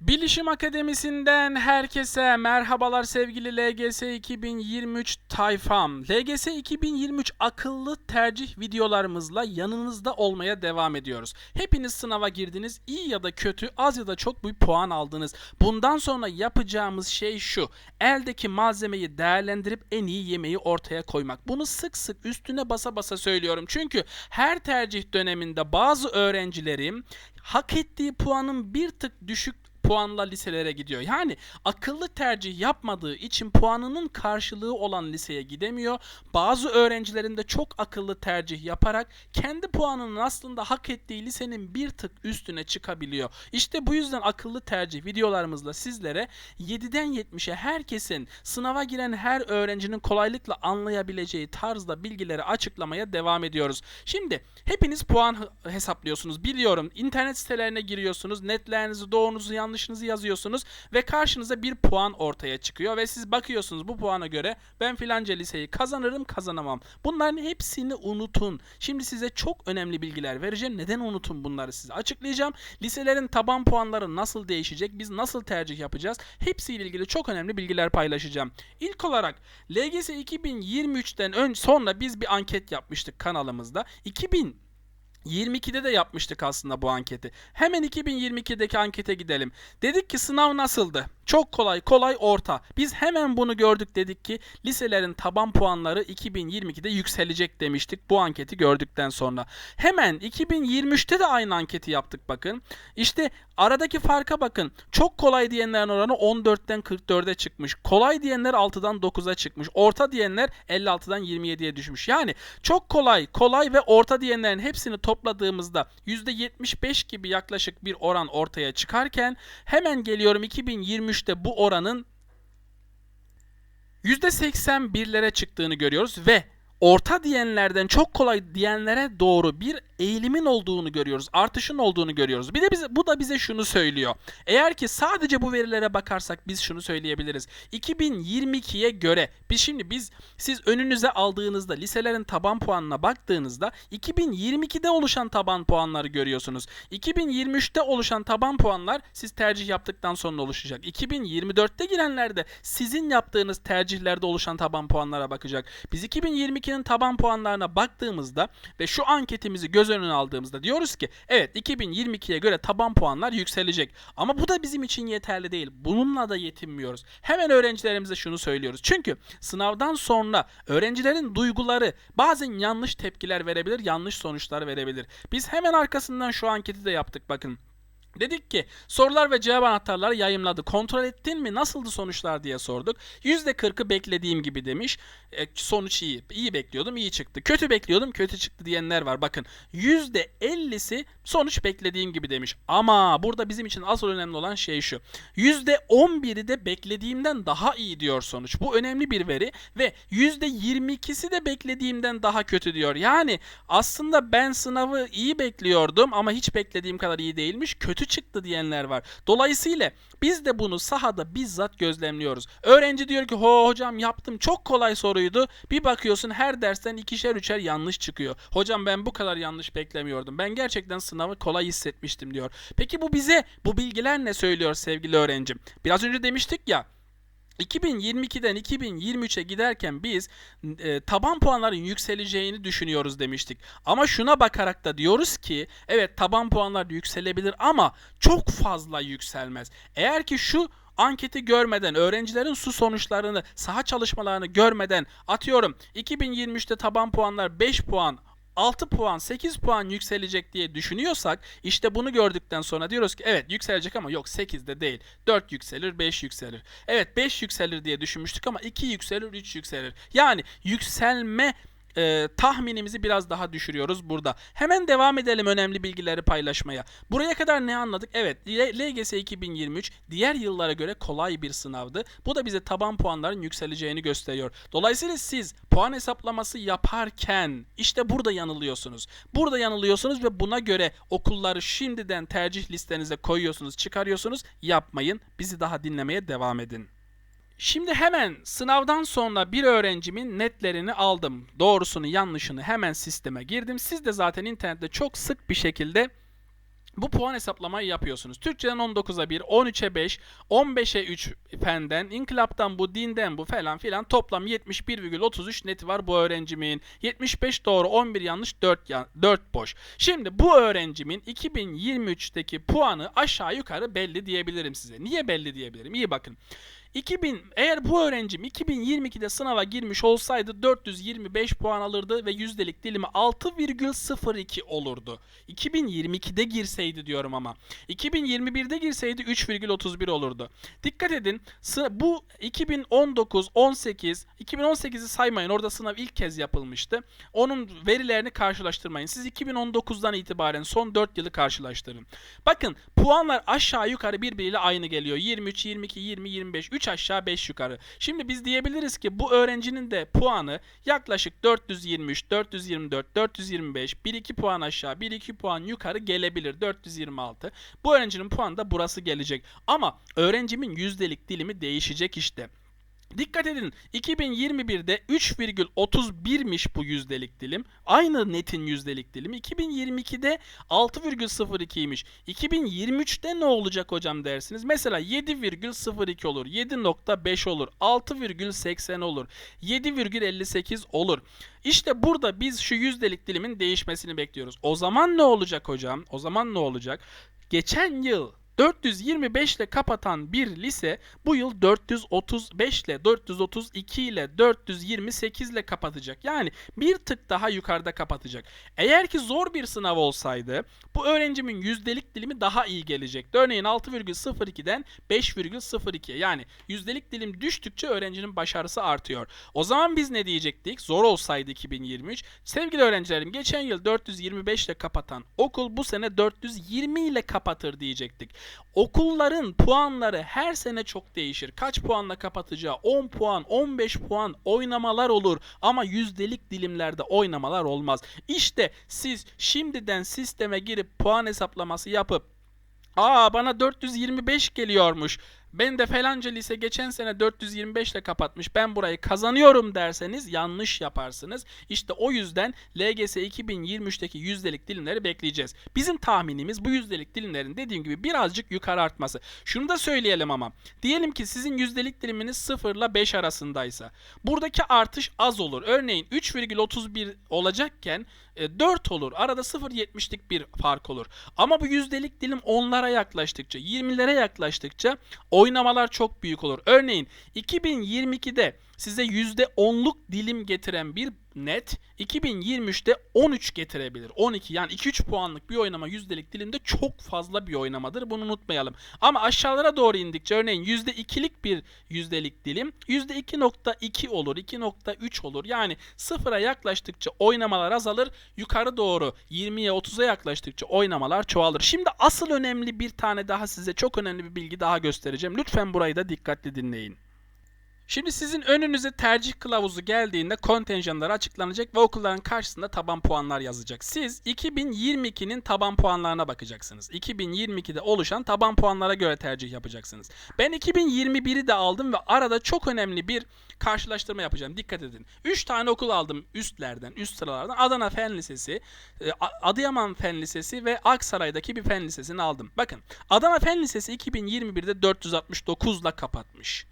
Bilişim Akademisi'nden herkese merhabalar sevgili LGS 2023 tayfam. LGS 2023 akıllı tercih videolarımızla yanınızda olmaya devam ediyoruz. Hepiniz sınava girdiniz. iyi ya da kötü, az ya da çok bir puan aldınız. Bundan sonra yapacağımız şey şu. Eldeki malzemeyi değerlendirip en iyi yemeği ortaya koymak. Bunu sık sık üstüne basa basa söylüyorum. Çünkü her tercih döneminde bazı öğrencilerim hak ettiği puanın bir tık düşük puanla liselere gidiyor. Yani akıllı tercih yapmadığı için puanının karşılığı olan liseye gidemiyor. Bazı öğrencilerin de çok akıllı tercih yaparak kendi puanının aslında hak ettiği lisenin bir tık üstüne çıkabiliyor. İşte bu yüzden akıllı tercih videolarımızla sizlere 7'den 70'e herkesin sınava giren her öğrencinin kolaylıkla anlayabileceği tarzda bilgileri açıklamaya devam ediyoruz. Şimdi hepiniz puan hesaplıyorsunuz biliyorum. İnternet sitelerine giriyorsunuz. Netlerinizi, doğrunuzu, yanlışınızı yazıyorsunuz ve karşınıza bir puan ortaya çıkıyor ve siz bakıyorsunuz bu puana göre ben filanca liseyi kazanırım, kazanamam. Bunların hepsini unutun. Şimdi size çok önemli bilgiler vereceğim. Neden unutun bunları size açıklayacağım. Liselerin taban puanları nasıl değişecek? Biz nasıl tercih yapacağız? Hepsiyle ilgili çok önemli bilgiler paylaşacağım. İlk olarak LGS 2023'ten ön sonra biz bir anket yapmıştık kanalımızda. 2000 22'de de yapmıştık aslında bu anketi. Hemen 2022'deki ankete gidelim. Dedik ki sınav nasıldı? Çok kolay, kolay, orta. Biz hemen bunu gördük dedik ki liselerin taban puanları 2022'de yükselecek demiştik bu anketi gördükten sonra. Hemen 2023'te de aynı anketi yaptık bakın. İşte aradaki farka bakın. Çok kolay diyenlerin oranı 14'ten 44'e çıkmış. Kolay diyenler 6'dan 9'a çıkmış. Orta diyenler 56'dan 27'ye düşmüş. Yani çok kolay, kolay ve orta diyenlerin hepsini topladığımızda %75 gibi yaklaşık bir oran ortaya çıkarken hemen geliyorum 2023'te bu oranın %81'lere çıktığını görüyoruz ve orta diyenlerden çok kolay diyenlere doğru bir eğilimin olduğunu görüyoruz. Artışın olduğunu görüyoruz. Bir de bize, bu da bize şunu söylüyor. Eğer ki sadece bu verilere bakarsak biz şunu söyleyebiliriz. 2022'ye göre biz şimdi biz siz önünüze aldığınızda liselerin taban puanına baktığınızda 2022'de oluşan taban puanları görüyorsunuz. 2023'te oluşan taban puanlar siz tercih yaptıktan sonra oluşacak. 2024'te girenler de sizin yaptığınız tercihlerde oluşan taban puanlara bakacak. Biz 2022'nin taban puanlarına baktığımızda ve şu anketimizi göz önüne aldığımızda diyoruz ki evet 2022'ye göre taban puanlar yükselecek. Ama bu da bizim için yeterli değil. Bununla da yetinmiyoruz. Hemen öğrencilerimize şunu söylüyoruz. Çünkü sınavdan sonra öğrencilerin duyguları bazen yanlış tepkiler verebilir, yanlış sonuçlar verebilir. Biz hemen arkasından şu anketi de yaptık bakın. Dedik ki sorular ve cevap anahtarları yayımladı. Kontrol ettin mi? Nasıldı sonuçlar diye sorduk. %40'ı beklediğim gibi demiş. E, sonuç iyi. İyi bekliyordum, iyi çıktı. Kötü bekliyordum, kötü çıktı diyenler var. Bakın %50'si sonuç beklediğim gibi demiş. Ama burada bizim için asıl önemli olan şey şu. %11'i de beklediğimden daha iyi diyor sonuç. Bu önemli bir veri ve %22'si de beklediğimden daha kötü diyor. Yani aslında ben sınavı iyi bekliyordum ama hiç beklediğim kadar iyi değilmiş. Kötü çıktı diyenler var. Dolayısıyla biz de bunu sahada bizzat gözlemliyoruz. Öğrenci diyor ki ho hocam yaptım çok kolay soruydu. Bir bakıyorsun her dersten ikişer üçer yanlış çıkıyor. Hocam ben bu kadar yanlış beklemiyordum. Ben gerçekten sınavı kolay hissetmiştim diyor. Peki bu bize bu bilgiler ne söylüyor sevgili öğrencim? Biraz önce demiştik ya 2022'den 2023'e giderken biz e, taban puanların yükseleceğini düşünüyoruz demiştik. Ama şuna bakarak da diyoruz ki evet taban puanlar yükselebilir ama çok fazla yükselmez. Eğer ki şu anketi görmeden, öğrencilerin su sonuçlarını, saha çalışmalarını görmeden atıyorum 2023'te taban puanlar 5 puan 6 puan 8 puan yükselecek diye düşünüyorsak işte bunu gördükten sonra diyoruz ki evet yükselecek ama yok 8 de değil. 4 yükselir 5 yükselir. Evet 5 yükselir diye düşünmüştük ama 2 yükselir 3 yükselir. Yani yükselme e, tahminimizi biraz daha düşürüyoruz burada. Hemen devam edelim önemli bilgileri paylaşmaya. Buraya kadar ne anladık? Evet LGS 2023 diğer yıllara göre kolay bir sınavdı. Bu da bize taban puanların yükseleceğini gösteriyor. Dolayısıyla siz puan hesaplaması yaparken işte burada yanılıyorsunuz. Burada yanılıyorsunuz ve buna göre okulları şimdiden tercih listenize koyuyorsunuz, çıkarıyorsunuz. Yapmayın. Bizi daha dinlemeye devam edin. Şimdi hemen sınavdan sonra bir öğrencimin netlerini aldım. Doğrusunu yanlışını hemen sisteme girdim. Siz de zaten internette çok sık bir şekilde bu puan hesaplamayı yapıyorsunuz. Türkçeden 19'a 1, 13'e 5, 15'e 3 fenden, inkılaptan bu, dinden bu falan filan toplam 71,33 neti var bu öğrencimin. 75 doğru, 11 yanlış, 4, yan, 4 boş. Şimdi bu öğrencimin 2023'teki puanı aşağı yukarı belli diyebilirim size. Niye belli diyebilirim? İyi bakın. 2000 eğer bu öğrencim 2022'de sınava girmiş olsaydı 425 puan alırdı ve yüzdelik dilimi 6,02 olurdu. 2022'de girseydi diyorum ama. 2021'de girseydi 3,31 olurdu. Dikkat edin bu 2019, 18, 2018'i saymayın orada sınav ilk kez yapılmıştı. Onun verilerini karşılaştırmayın. Siz 2019'dan itibaren son 4 yılı karşılaştırın. Bakın puanlar aşağı yukarı birbiriyle aynı geliyor. 23, 22, 20, 25, 3 aşağı 5 yukarı. Şimdi biz diyebiliriz ki bu öğrencinin de puanı yaklaşık 423, 424, 425, 1-2 puan aşağı, 1-2 puan yukarı gelebilir. 426. Bu öğrencinin puanı da burası gelecek. Ama öğrencimin yüzdelik dilimi değişecek işte. Dikkat edin 2021'de 3,31'miş bu yüzdelik dilim. Aynı netin yüzdelik dilimi. 2022'de 6,02'ymiş. 2023'te ne olacak hocam dersiniz. Mesela 7,02 olur. 7,5 olur. 6,80 olur. 7,58 olur. İşte burada biz şu yüzdelik dilimin değişmesini bekliyoruz. O zaman ne olacak hocam? O zaman ne olacak? Geçen yıl 425 ile kapatan bir lise bu yıl 435 ile 432 ile 428 ile kapatacak. Yani bir tık daha yukarıda kapatacak. Eğer ki zor bir sınav olsaydı bu öğrencimin yüzdelik dilimi daha iyi gelecekti. Örneğin 6,02'den 5,02'ye yani yüzdelik dilim düştükçe öğrencinin başarısı artıyor. O zaman biz ne diyecektik? Zor olsaydı 2023. Sevgili öğrencilerim geçen yıl 425 ile kapatan okul bu sene 420 ile kapatır diyecektik. Okulların puanları her sene çok değişir. Kaç puanla kapatacağı 10 puan, 15 puan oynamalar olur ama yüzdelik dilimlerde oynamalar olmaz. İşte siz şimdiden sisteme girip puan hesaplaması yapıp Aa bana 425 geliyormuş. Ben de falanca lise geçen sene 425 ile kapatmış. Ben burayı kazanıyorum derseniz yanlış yaparsınız. İşte o yüzden LGS 2023'teki yüzdelik dilimleri bekleyeceğiz. Bizim tahminimiz bu yüzdelik dilimlerin dediğim gibi birazcık yukarı artması. Şunu da söyleyelim ama. Diyelim ki sizin yüzdelik diliminiz 0 ile 5 arasındaysa. Buradaki artış az olur. Örneğin 3,31 olacakken e, 4 olur. Arada 0.70'lik bir fark olur. Ama bu yüzdelik dilim 10'lara yaklaştıkça, 20'lere yaklaştıkça oynamalar çok büyük olur. Örneğin 2022'de size %10'luk dilim getiren bir net 2023'te 13 getirebilir. 12 yani 2-3 puanlık bir oynama yüzdelik dilimde çok fazla bir oynamadır. Bunu unutmayalım. Ama aşağılara doğru indikçe örneğin %2'lik bir yüzdelik dilim %2.2 olur, 2.3 olur. Yani sıfıra yaklaştıkça oynamalar azalır. Yukarı doğru 20'ye 30'a yaklaştıkça oynamalar çoğalır. Şimdi asıl önemli bir tane daha size çok önemli bir bilgi daha göstereceğim. Lütfen burayı da dikkatli dinleyin. Şimdi sizin önünüze tercih kılavuzu geldiğinde kontenjanlar açıklanacak ve okulların karşısında taban puanlar yazacak. Siz 2022'nin taban puanlarına bakacaksınız. 2022'de oluşan taban puanlara göre tercih yapacaksınız. Ben 2021'i de aldım ve arada çok önemli bir karşılaştırma yapacağım. Dikkat edin. 3 tane okul aldım üstlerden, üst sıralardan. Adana Fen Lisesi, e, Adıyaman Fen Lisesi ve Aksaray'daki bir fen lisesini aldım. Bakın Adana Fen Lisesi 2021'de 469 ile kapatmış.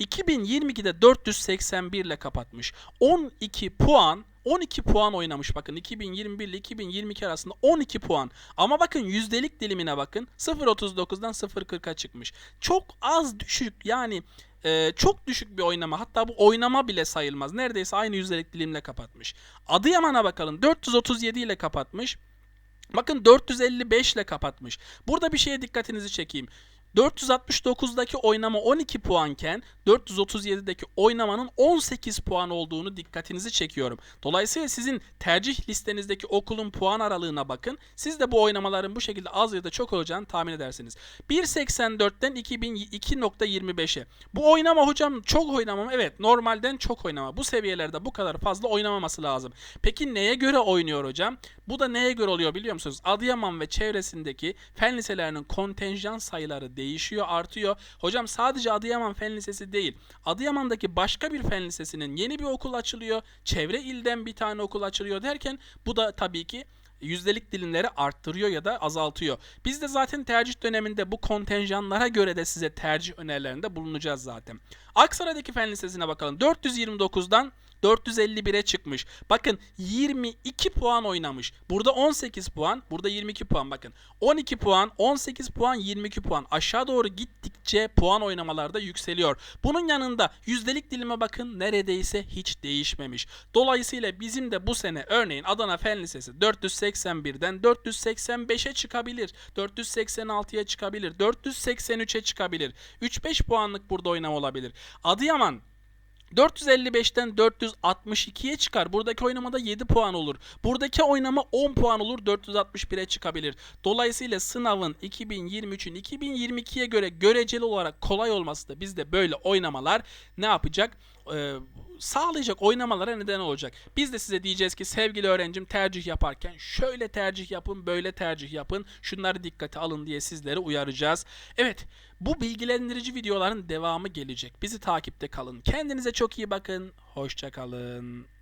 2022'de 481 ile kapatmış. 12 puan 12 puan oynamış bakın 2021 ile 2022 arasında 12 puan. Ama bakın yüzdelik dilimine bakın 0.39'dan 0.40'a çıkmış. Çok az düşük yani e, çok düşük bir oynama. Hatta bu oynama bile sayılmaz. Neredeyse aynı yüzdelik dilimle kapatmış. Adıyaman'a bakalım 437 ile kapatmış. Bakın 455 ile kapatmış. Burada bir şeye dikkatinizi çekeyim. 469'daki oynama 12 puanken 437'deki oynamanın 18 puan olduğunu dikkatinizi çekiyorum. Dolayısıyla sizin tercih listenizdeki okulun puan aralığına bakın. Siz de bu oynamaların bu şekilde az ya da çok olacağını tahmin edersiniz. 1.84'ten 2002.25'e. Bu oynama hocam çok oynama mı? Evet normalden çok oynama. Bu seviyelerde bu kadar fazla oynamaması lazım. Peki neye göre oynuyor hocam? Bu da neye göre oluyor biliyor musunuz? Adıyaman ve çevresindeki fen liselerinin kontenjan sayıları değişiyor, artıyor. Hocam sadece Adıyaman Fen Lisesi değil. Adıyaman'daki başka bir fen lisesinin yeni bir okul açılıyor. Çevre ilden bir tane okul açılıyor derken bu da tabii ki yüzdelik dilimleri arttırıyor ya da azaltıyor. Biz de zaten tercih döneminde bu kontenjanlara göre de size tercih önerilerinde bulunacağız zaten. Aksaray'daki fen lisesine bakalım. 429'dan 451'e çıkmış. Bakın 22 puan oynamış. Burada 18 puan, burada 22 puan bakın. 12 puan, 18 puan, 22 puan. Aşağı doğru gittikçe puan oynamalarda yükseliyor. Bunun yanında yüzdelik dilime bakın neredeyse hiç değişmemiş. Dolayısıyla bizim de bu sene örneğin Adana Fen Lisesi 481'den 485'e çıkabilir. 486'ya çıkabilir. 483'e çıkabilir. 3-5 puanlık burada oynama olabilir. Adıyaman 455'ten 462'ye çıkar. Buradaki oynamada 7 puan olur. Buradaki oynama 10 puan olur. 461'e çıkabilir. Dolayısıyla sınavın 2023'ün 2022'ye göre göreceli olarak kolay olması da bizde böyle oynamalar ne yapacak? Ee, sağlayacak oynamalara neden olacak. Biz de size diyeceğiz ki sevgili öğrencim tercih yaparken şöyle tercih yapın, böyle tercih yapın. Şunları dikkate alın diye sizleri uyaracağız. Evet, bu bilgilendirici videoların devamı gelecek. Bizi takipte kalın. Kendinize çok iyi bakın. Hoşça kalın.